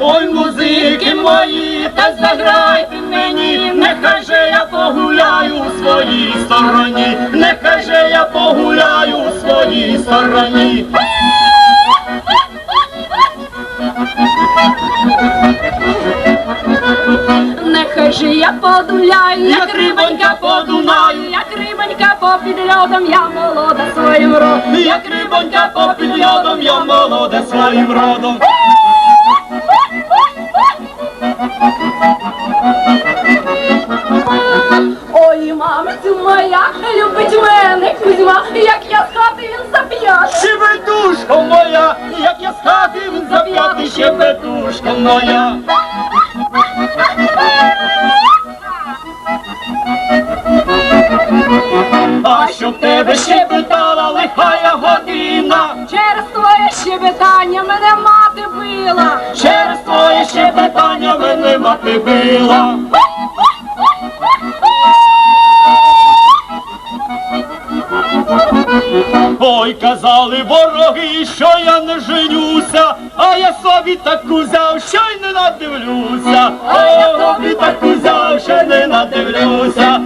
Ой, музики мої, та заграйте мені, нехай же я погуляю у своїй стороні, нехай же я погуляю у своїй стороні. Нехай же я подуляю, Як рибонька по Дунаю. як рибонька попід льодом, я молода своїм родом. Як рибонька попід льодом, я молода своїм родом. Ой, мамцю моя, любить мене Кузьма, як я з хати він зап'яш. Щебетушко моя, як я з хати він зап'яти, щебетушко моя. А щоб тебе щебетала лихая година, Через твоє щебетання мене мати била. через твоє щебетання мене мати била. Ой, казали вороги, що я не женюся, а я собі таку взяв, що й не надивлюся. А я собі таку взяв, що й не надивлюся.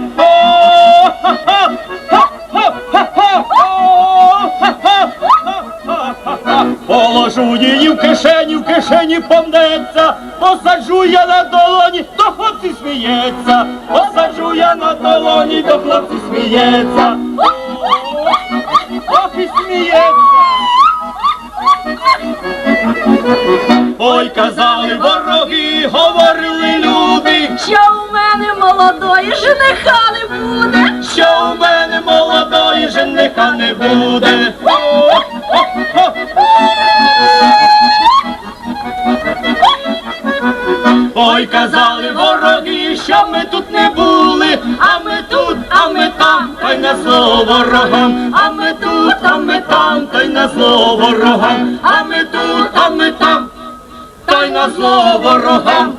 Положу її в кишені, в кишені помнеться, посаджу я на долоні, то хлопці сміється, посаджу я на долоні, то хлопці сміється. Ох і сміється. Ой, казали вороги, говорили люди, Що у мене молодої жениха не буде. що у мене молодої жениха не буде. Ой, казали вороги, що ми тут не були, а ми тут, а ми там, та й на зло ворогам, а ми тут, а ми там, та й на зло ворогам, а ми тут, а ми там, та й на зло ворогам.